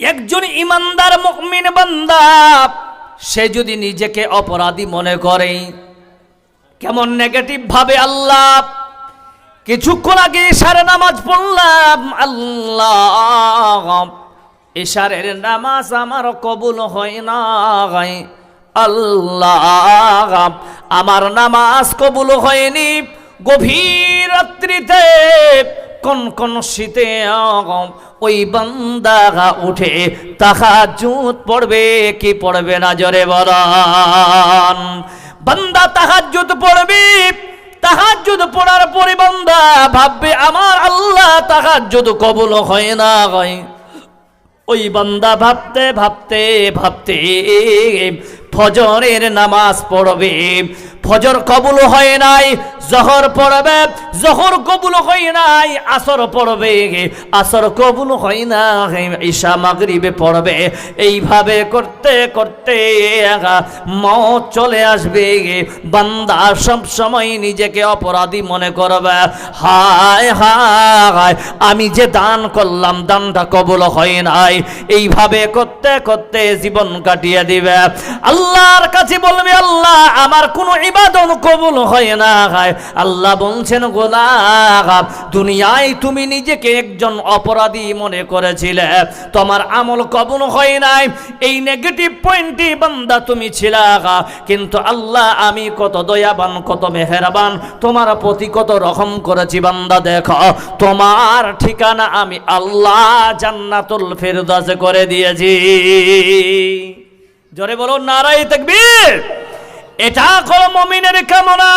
একজন ইমানদার মুমিন বান্দা, সে যদি নিজেকে অপরাধী মনে করে, কেমন নেগেটিভ ভাবে আল্লাহ, কিছুক্ষণ আগে ইশারে নামাজ পড়লাম, আল্লাহ ইশারের নামাজ আমার কবুল হয় না আল্লাহ, আমার নামাজ কবুল হয়নি, গভীর রাত্রিতে কোন কোন শীতে ওই বান্দা উঠে তাহাজুত পড়বে, কি পড়বে না জরে বলান। বান্দা তাহাজুত পড়বে, তাহাজ্জুদ পড়ার পরে বান্দা ভাববে, আমার আল্লাহ তাহাজ্জুদ কবুল হয় না হয় ওই বান্দা ভাবতে ভাবতে ভাবতে ফজরের নামাজ পড়বে ফজর কবুল হয় নাই, জহর পড়বে, জহর কবুল হয় নাই, আসর পড়বে, আসর কবুল হয় না ঈশা মাগরিবে পড়বে। এইভাবে করতে করতে মত চলে আসবে, বান্দা সব সময় নিজেকে অপরাধী মনে করবে। হায় হায়, আমি যে দান করলাম, দানটা কবুল হয় নাই। এইভাবে করতে করতে জীবন কাটিয়ে দিবে। আল্লাহর কাছে বলবে, আল্লাহ, আমার কোনো ইবাদত কবুল হয় না আল্লাহ বলছেন গোলাপ দুনিয়ায় তুমি নিজেকে একজন অপরাধী মনে করেছিলে। তোমার আমল কবুল হয় নাই। এই নেগেটিভ পয়েন্টে বান্দা তুমি ছিল কিন্তু আল্লাহ, আমি কত দয়াবান, কত মেহেরবান। তোমার প্রতি কত রকম করেছি বান্দা, দেখো। তোমার ঠিকানা আমি আল্লাহ জান্নাতুল ফেরদাসে করে দিয়েছি। জোরে বলো নারাই তাকবীর। এটা হলো মমিনের কামনা।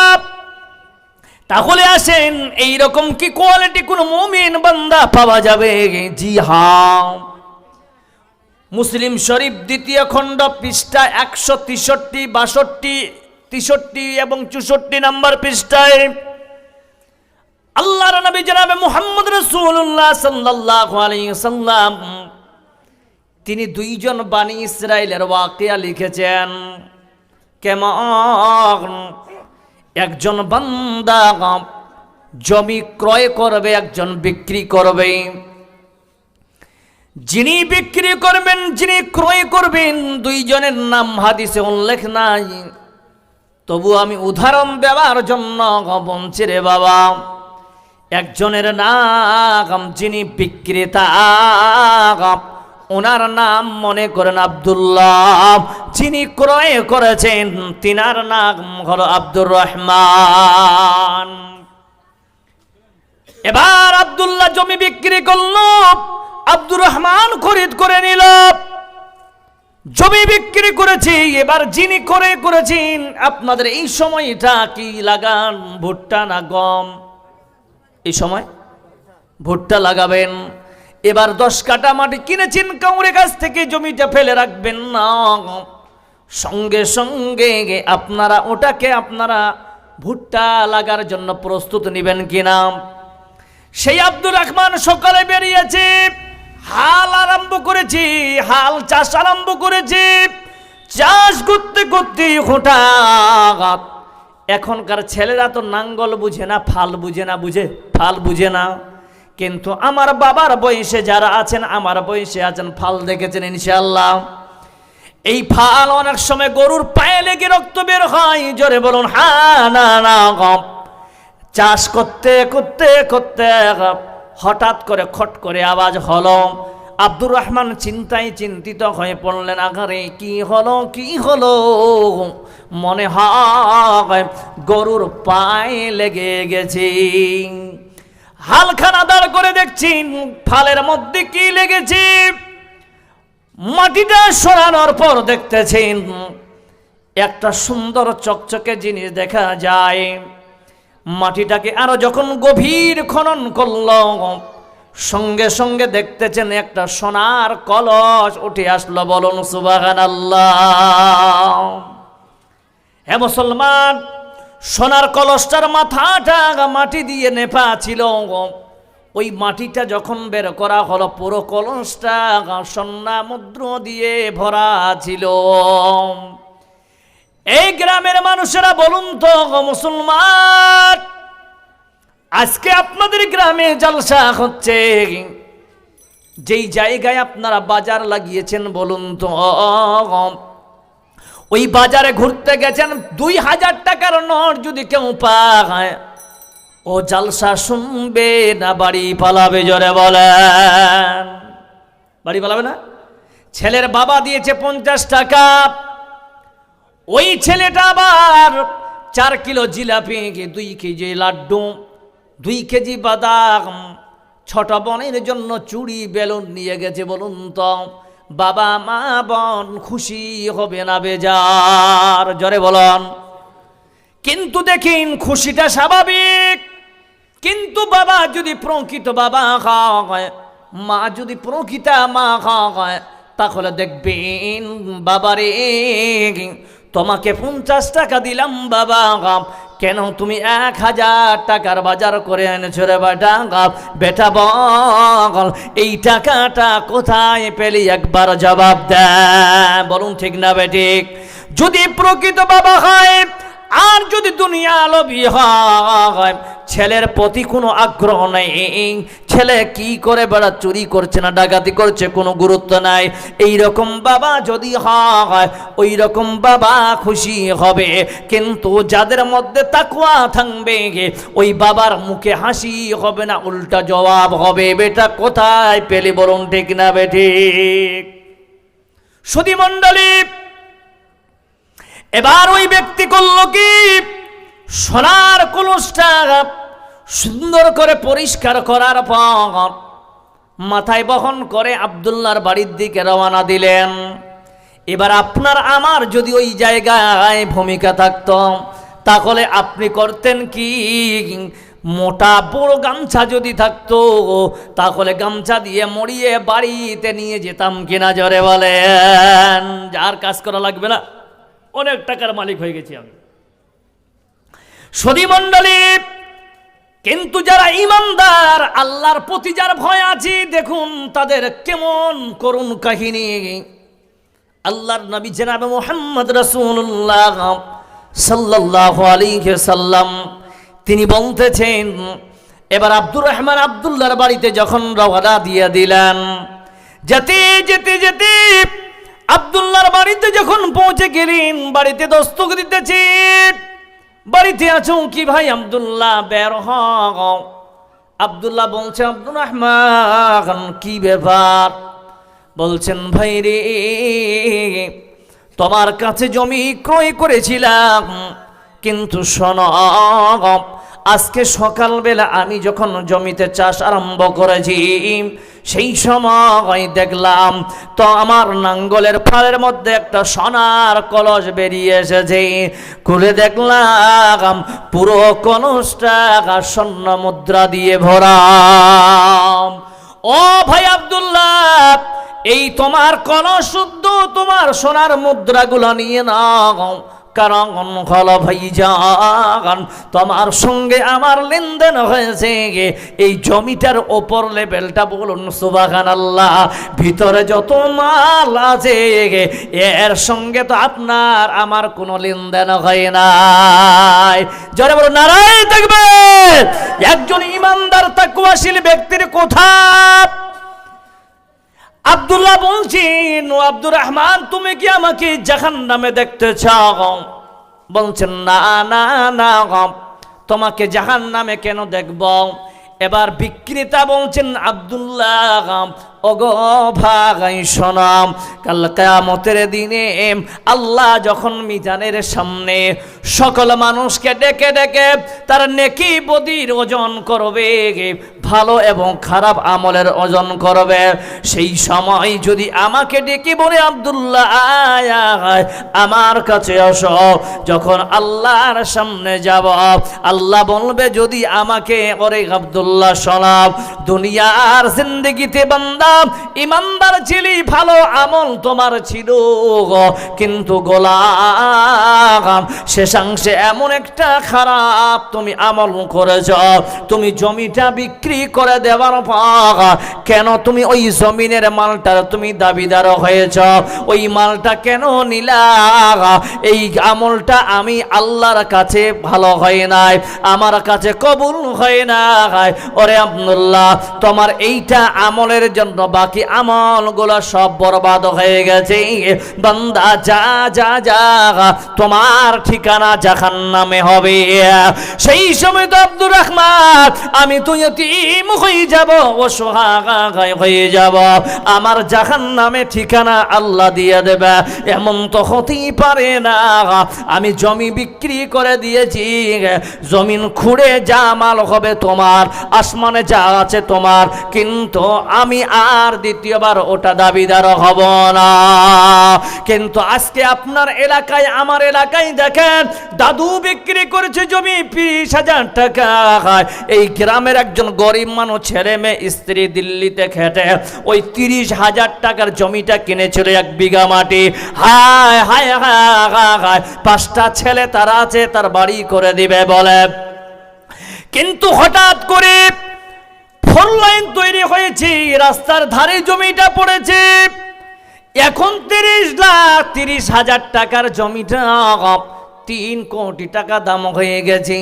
তাহলে আসেন এই রকম কি কোয়ালিটি কোন মমিন বান্দা পাওয়া যাবে? জি হ্যাঁ। মুসলিম শরীফ দ্বিতীয় খণ্ড পৃষ্ঠা একশো তেষট্টি, বাষট্টি, তেষট্টি এবং চৌষট্টি নাম্বার পৃষ্ঠায়, আল্লাহর নবী জনাবে মুহাম্মদ রাসূলুল্লাহ সাল্লাহ সাল্লাম তিনি দুইজন বাণী ইসরায়েলের ওয়াকিয়া লিখেছেন। কেমন? একজন বান্দা জমি ক্রয় করবে, একজন বিক্রি করবে। যিনি বিক্রি করবেন, যিনি ক্রয় করবেন, দুইজনের নাম হাদিসে উল্লেখ নাই। তবু আমি উদাহরণ দেওয়ার জন্য বলছি রে বাবা, একজনের নাম যিনি বিক্রেতা ওনার নাম মনে করেন আবদুল্লাহ। যিনি ক্রয় করেছেন, তিনার নাম হলো আব্দুর রহমান। এবার আব্দুল্লাহ জমি বিক্রি করল, আব্দুর রহমান খরিদ করে নিল। জমি বিক্রি করেছি, এবার যিনি করে করেছেন, আপনাদের এই সময়টা কি লাগান, ভুট্টা না গম? এই সময় ভুট্টা লাগাবেন। এবার দশ কাটা মাটি কিনেছেন কাউরে কাছ থেকে, জমিটা ফেলে রাখবেন না। সঙ্গে সঙ্গে আপনারা ওটাকে আপনারা ভুট্টা লাগার জন্য প্রস্তুত নেবেন কিনা। সেই আব্দুর রহমান সকালে বেরিয়েছে, হাল আরম্ভ করেছি, হাল চাষ আরম্ভ করেছি। চাষ করতে করতে হঠাৎ এখনকার ছেলেরা তো নাঙ্গল বুঝে না, ফাল বুঝে না, বুঝে, ফাল বুঝে না। কিন্তু আমার বাবার বয়সে যারা আছেন, আমার বয়সে আছেন, ফাল দেখেছেন ইনশাল্লাহ এই ফাল অনেক সময় গরুর পায়ে লেগে রক্ত বের হয়, জোরে বলুন, হা, না না চাষ করতে করতে করতে হঠাৎ করে খট করে আওয়াজ হলো। আব্দুর রহমান চিন্তায় চিন্তিত হয়ে পড়লেন আঘারে কি হলো কি হলো? মনে হয় গরুর পায়ে লেগে গেছে। হালখানা দাঁড় করে দেখছি ফালের মধ্যে কি লেগেছে? মাটিটা সরানোর পর দেখতেছেন একটা সুন্দর চকচকে জিনিস দেখা যায়। মাটিটাকে আরও যখন গভীর খনন করল, সঙ্গে সঙ্গে দেখতেছেন একটা সোনার কলস উঠে আসলো, বলুন সুবাহান আল্লাহ হ্যাঁ মুসলমান সোনার কলসটার মাথাটা মাটি দিয়ে নেপা ছিল ওই মাটিটা যখন বের করা হলো, পুরো কলসটা সোনা মুদ্র দিয়ে ভরা ছিল। এই গ্রামের মানুষেরা বলুন তো মুসলমান, আজকে আপনাদের গ্রামে জলসা হচ্ছে। যেই জায়গায় আপনারা বাজার লাগিয়েছেন, বলুন তো ওই বাজারে ঘুরতে গেছেন, দুই হাজার টাকার নোট যদি কেউ পায়, ও জালসা শুনবে না, বাড়ি পালাবে জোরে বলেন। বাড়ি পালাবে না? ছেলের বাবা দিয়েছে পঞ্চাশ টাকা, ওই ছেলেটা আবার চার কিলো জিলাপি, দুই কেজি লাড্ডু, দুই কেজি বাদাম, ছোট বোনের জন্য চুড়ি, বেলুন নিয়ে গেছে, বলুন তো। বাবা, মা, বন খুশি হবে না বেজার। জরে বলন। কিন্তু দেখিন খুশিটা স্বাভাবিক। কিন্তু বাবা যদি প্রকৃত বাবা হয়, মা যদি প্রকৃতা মা হয়, তাহলে দেখবেন বাবারে তোমাকে পঞ্চাশ টাকা দিলাম, বাবা কেন তুমি এক হাজার টাকার বাজার করে এনেছো রে বেটা বল, এই টাকাটা কোথায় পেলি? একবার জবাব দেয় বলুন ঠিক না বেটিক যদি প্রকৃত বাবা হয়, আর যদি দুনিয়া লোভী হয়, ছেলের প্রতি কোনো আগ্রহ নেই ছেলে কি করে বেড়া চুরি করছে না, ডাকাতি করছে, কোনো গুরুত্ব নাই। এই রকম বাবা যদি হয় ওই রকম বাবা খুশি হবে। কিন্তু যাদের মধ্যে তাকুয়া থাকবে, ওই বাবার মুখে হাসি হবে না, উল্টা জবাব হবে। বেটা কোথায় পেলে বলুন, ঠিক না বেঠিক সুদী মণ্ডলী, এবার ওই ব্যক্তি করল কি? সোনার কলসটা সুন্দর করে পরিষ্কার করার পর মাথায় বহন করে আবদুল্লার বাড়ির দিকে রওনা দিলেন। এবার আপনার আমার যদি ওই জায়গায় ভূমিকা থাকত, তাহলে আপনি করতেন কি? মোটা বড় গামছা যদি থাকতো, তাহলে গামছা দিয়ে মরিয়ে বাড়িতে নিয়ে যেতাম কিনা জরে বলেন। যার কাজ করা লাগবে না, অনেক টাকার মালিক হয়ে গেছি আমি। সদীমণ্ডলী কিন্তু যারা ইমানদার, আল্লাহর প্রতি যার ভয় আছে, দেখুন তাদের কেমন করুণ কাহিনী। আল্লাহর নবী জেনাব মোহাম্মদ রসুল্লাহ সাল্লাহ আলিকে সাল্লাম, তিনি বলতেছেন, এবার আব্দুর রহমান আবদুল্লাহর বাড়িতে যখন রওনা দিয়ে দিলেন, যেতে যেতে যেতে আবদুল্লাহর বাড়িতে যখন পৌঁছে গেলেন, বাড়িতে দস্তক দিতেছে। বাড়িতে আছো কি ভাই? আবদুল্লাহ বের হ আবদুল্লাহ বলছে, আব্দুর রহমান, কি ব্যাপার? বলছেন, ভাই রে, তোমার কাছে জমি ক্রয় করেছিলাম, কিন্তু শোন আজকে সকালবেলা আমি যখন জমিতে চাষ আরম্ভ করেছি, সেই সময় দেখলাম, তো আমার নাঙ্গলের ফালের মধ্যে একটা সোনার কলস বেরিয়ে এসেছে। খুলে দেখলাম, পুরো কলসটা স্বর্ণ মুদ্রা দিয়ে ভরা। ও ভাই আবদুল্লাহ, এই তোমার কলস শুদ্ধ, তোমার সোনার মুদ্রাগুলো নিয়ে নাও। কারণ হল ভাইজান তোমার সঙ্গে আমার লেনদেন হয়েছে এই জমিটার ওপর লেভেলটা বলুন সুবাহান আল্লাহ ভিতরে যত মাল আছে এর সঙ্গে তো আপনার আমার কোনো লেনদেন হয় নাই। জরে বলো নারায় থাকবে। একজন ইমানদার তাকুয়াশীল ব্যক্তির কথা? আব্দুল্লাহ বলছেন ও আব্দুর রহমান, তুমি কি আমাকে জাহান নামে দেখতে চাও? বলছেন, না না না তোমাকে জাহান নামে কেন দেখব? এবার বিক্রেতা বলছেন, আবদুল্লাহ, ওগো ভাগাই দিনে আল্লাহ যখন মিজানের সামনে সকল মানুষকে ডেকে ডেকে তার নেকি বদির ওজন করবে ভালো এবং খারাপ আমলের ওজন করবে। সেই সময় যদি আমাকে ডেকে বলে, আবদুল্লাহ আমার কাছে আসো। যখন আল্লাহর সামনে যাব, আল্লাহ বলবে, যদি আমাকে ওরে আবদুল্লাহ শোনাব দুনিয়ার জিন্দগিতে বান্দা, ইমানদার ছিলি, ভালো আমল তোমার ছিল কিন্তু গোলাম শেষাংশে এমন একটা খারাপ তুমি আমল করেছ। তুমি জমিটা বিক্রি বিক্রি করে দেওয়ার পর, কেন তুমি ওই জমিনের মালটার তুমি দাবিদার হয়েছ? ওই মালটা কেন নিলা? এই আমলটা আমি আল্লাহর কাছে ভালো হয় নাই, আমার কাছে কবুল হয় না ওরে আব্দুল্লাহ, তোমার এইটা আমলের জন্য বাকি আমলগুলো সব বরবাদ হয়ে গেছে। বান্দা, যা যা যা, তোমার ঠিকানা জাহান্নামে হবে। সেই সময় তো আব্দুর রহমান, আমি তুই এতিম হয়ে যাব অসহায় হয়ে যাব। আমার জাহান নামে ঠিকানা আল্লাহ দিয়ে দেবে, এমন তো হতেই পারে না। আমি জমি বিক্রি করে দিয়েছি, জমিন খুঁড়ে যা মাল হবে তোমার, আসমানে যা আছে তোমার, কিন্তু আমি আর দ্বিতীয়বার ওটা দাবিদার হব না। কিন্তু আজকে আপনার এলাকায়, আমার এলাকায় দেখেন, দাদু বিক্রি করেছে জমি বিশ হাজার টাকা। এই গ্রামের একজন গরিব মানুষ ছেলে মেয়ে, স্ত্রী দিল্লিতে খেটে, ওই তিরিশ হাজার টাকার জমিটা কিনেছিল এক বিঘা মাটি। হায় হায় হায় হায় পাঁচটা ছেলে তারা আছে, তার বাড়ি করে দিবে বলে। কিন্তু হঠাৎ করে ফোন লাইন তৈরি হয়েছে, রাস্তার ধারে জমিটা পড়েছে। এখন তিরিশ লাখ তিরিশ হাজার টাকার জমিটা তিন কোটি টাকা দাম হয়ে গেছে।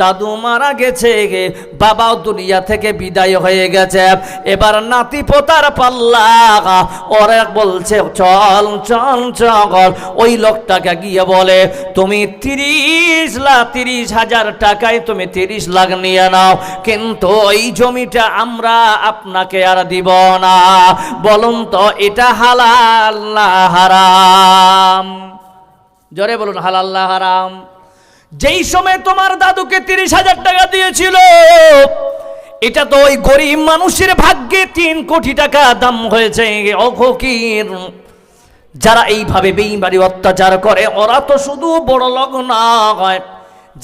দাদু মারা গেছে বাবাও দুনিয়া থেকে বিদায় হয়ে গেছে। এবার নাতি পোতার পাল্লা ওরা বলছে, চল চল চল ওই লোকটাকে গিয়ে বলে, তুমি তিরিশ লাখ, তিরিশ হাজার টাকায় তুমি তিরিশ লাখ নিয়ে নাও। কিন্তু ওই জমিটা আমরা আপনাকে আর দিব না। বলুন তো, এটা হালাল না হারাম? জোরে বলুন, হালাল্লাহ হারাম। যেই সময় তোমার দাদুকে তিরিশ হাজার টাকা দিয়েছিল, এটা তো ওই গরিব মানুষের ভাগ্যে তিন কোটি টাকা দাম হয়েছে অঘকির যারা এইভাবে বেইমারি অত্যাচার করে, ওরা তো শুধু বড় লোক না হয়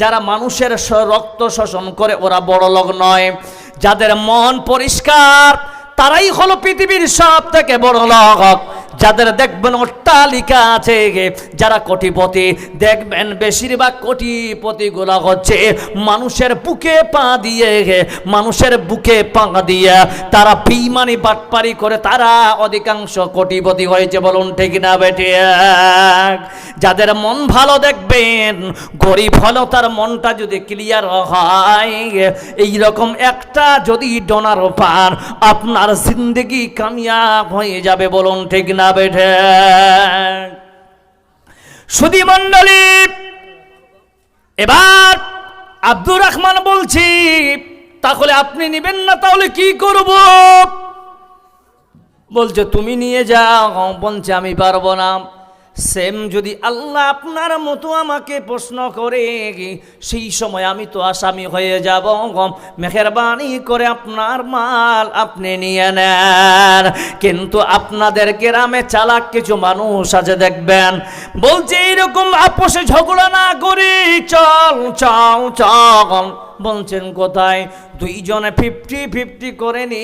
যারা মানুষের রক্ত শোষণ করে, ওরা বড় লোক নয়। যাদের মন পরিষ্কার, তারাই হলো পৃথিবীর সব থেকে বড় লোক। যাদের দেখবেন অট্টালিকা আছে যারা কোটিপতি, দেখবেন বেশিরভাগ কোটিপতি গুলা হচ্ছে মানুষের বুকে পা দিয়ে মানুষের বুকে পা দিয়ে তারা বেইমানি বাটপারি করে তারা অধিকাংশ কোটিপতি হয়েছে বলুন ঠিক না বেটে যাদের মন ভালো দেখবেন, গরিব হলেও তার মনটা যদি ক্লিয়ার হয় এই রকম একটা যদি ডোনার পান আপনার জিন্দগি কামিয়াব হয়ে যাবে বলুন ঠিক না বেঠে। সুদী মণ্ডলী, এবার আব্দুর রহমান বলছি, তাহলে আপনি নিবেন না, তাহলে কি করব? বলছে, তুমি নিয়ে যাও। বলছে, আমি পারব না। সেম যদি আল্লাহ আপনার মতো আমাকে প্রশ্ন করে, সেই সময় আমি তো আসামি হয়ে যাব। মেহরবানি করে আপনার মাল আপনি নিয়ে নেন। কিন্তু আপনাদের গ্রামে চালাক কিছু মানুষ আছে, দেখবেন। বলছে, এইরকম আপোষে ঝগড়া না করি, চল চল চল। বলছেন, কোথায়? দুইজনে ফিফটি ফিফটি করে নি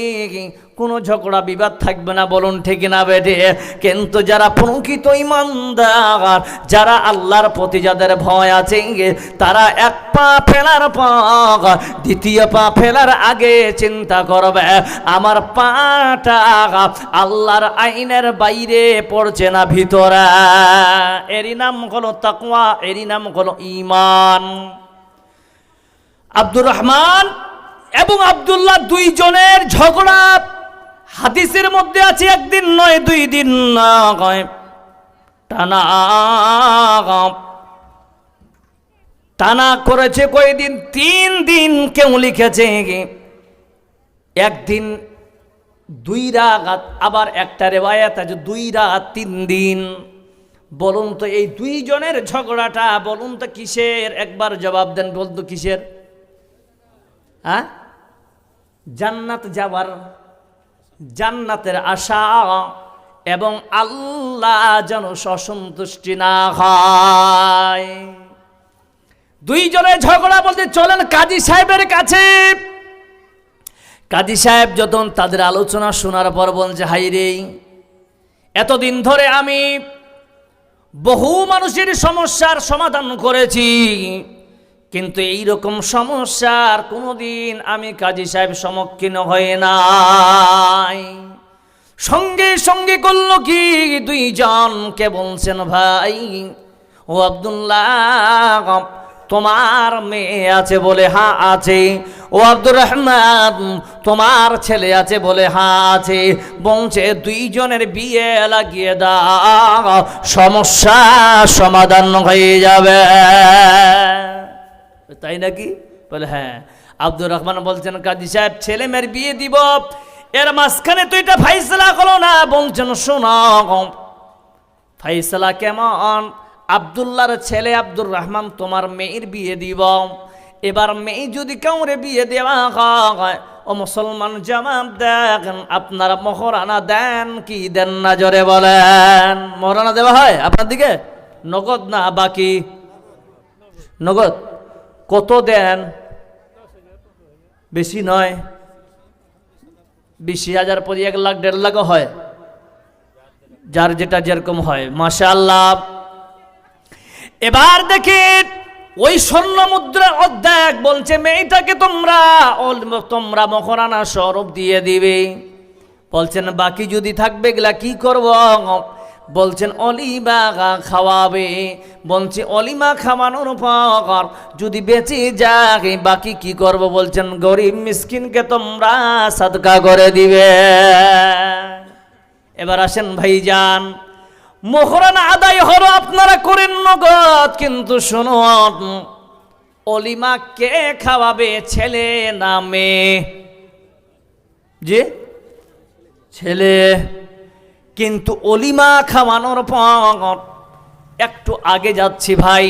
কোনো ঝগড়া, বিবাদ থাকবে না, বলুন ঠিক না বেটে কিন্তু যারা প্রকৃত ইমানদার, যারা আল্লাহর প্রতি যাদের ভয় আছে, তারা এক পা ফেলার পর দ্বিতীয় পা ফেলার আগে চিন্তা করবে, আমার পাটা আল্লাহর আইনের বাইরে পড়ছে না ভিতরে। এরই নাম হলো তাকওয়া, এরই নাম হলো ইমান আব্দুর রহমান এবং আব্দুল্লাহ দুইজনের ঝগড়া হাদিসের মধ্যে আছে, একদিন নয়, দুই দিন নয় টানা টানা করেছে কয়দিন? তিন দিন কেউ লিখেছে একদিন দুই রাত আবার একটা রেওয়ায়াত আছে, দুই রাত তিন দিন। বলুন তো, এই দুইজনের ঝগড়াটা বলুন তো কিসের? একবার জবাব দেন, বলতো কিসের? হ্যাঁ? জান্নাত যাবার জান্নাতের আশা এবং আল্লাহ যেন সসন্তুষ্টি না হয়। দুইজনে ঝগড়া বলতে চলেন কাজী সাহেবের কাছে। কাজী সাহেব যখন তাদের আলোচনা শোনার পর হাই রে, এতদিন ধরে আমি বহু মানুষের সমস্যার সমাধান করেছি। কিন্তু এই রকম সমস্যার কোনোদিন আমি কাজী সাহেব সম্মুখীন হয়ে নাই। সঙ্গে সঙ্গে করল কি? দুইজনকে বলছেন, ভাই, ও আব্দুল্লাহ, তোমার মেয়ে আছে বলে হ্যাঁ আছে। ও আব্দুর রহমান, তোমার ছেলে আছে বলে হ্যাঁ আছে। বলছে, দুইজনের বিয়ে লাগিয়ে দাও, সমস্যা সমাধান হয়ে যাবে। তাই নাকি? বলে হ্যাঁ। আব্দুর রহমান বলছেন, কাজী সাহেব, ছেলে মেয়ের বিয়ে দিব। এর মাঝখানে তো এটা ফাইসলা করো না বলছেন শোনো ফাইসলা কেমন? আবদুল্লাহর ছেলে আব্দুর রহমান তোমার মেয়ের বিয়ে দিব। এবার মেয়ে যদি কাউরে বিয়ে দেওয়া হয়, ও মুসলমান জামাত দেখেন আপনারা মহরানা দেন কি দেন না জোরে বলেন। মহরানা দেওয়া হয় আপনার দিকে? নগদ না বাকি? নগদ। কত দেন? বেশি নয়। বিশ হাজার পরি এক লাখ, দেড় লাখও হয়। যার যেটা যেরকম হয়। মাসা এবার দেখি, ওই স্বর্ণ মুদ্রা অর্ধেক বলছে, মেয়েটাকে তোমরা তোমরা মকরানা স্বরূপ দিয়ে দিবে। বলছেন, বাকি যদি থাকবে গেলা কি করব? বলছেন, অলিমা খাওয়াবে। বলছে, অলিমা খাওয়ানোর পর যদি বেঁচে যায়, বাকি কি করব? বলছেন, গরিব মিসকিনকে তোমরা সাদকা করে দিবে। এবার আসেন ভাইজান, মোহরানা আদায় হলো আপনারা করেন নগদ, কিন্তু শুনুন, অলিমা কে খাওয়াবে ছেলে না মেয়ে? যে ছেলে কিন্তু অলিমা খাওয়ানোর পর একটু আগে যাচ্ছি ভাই।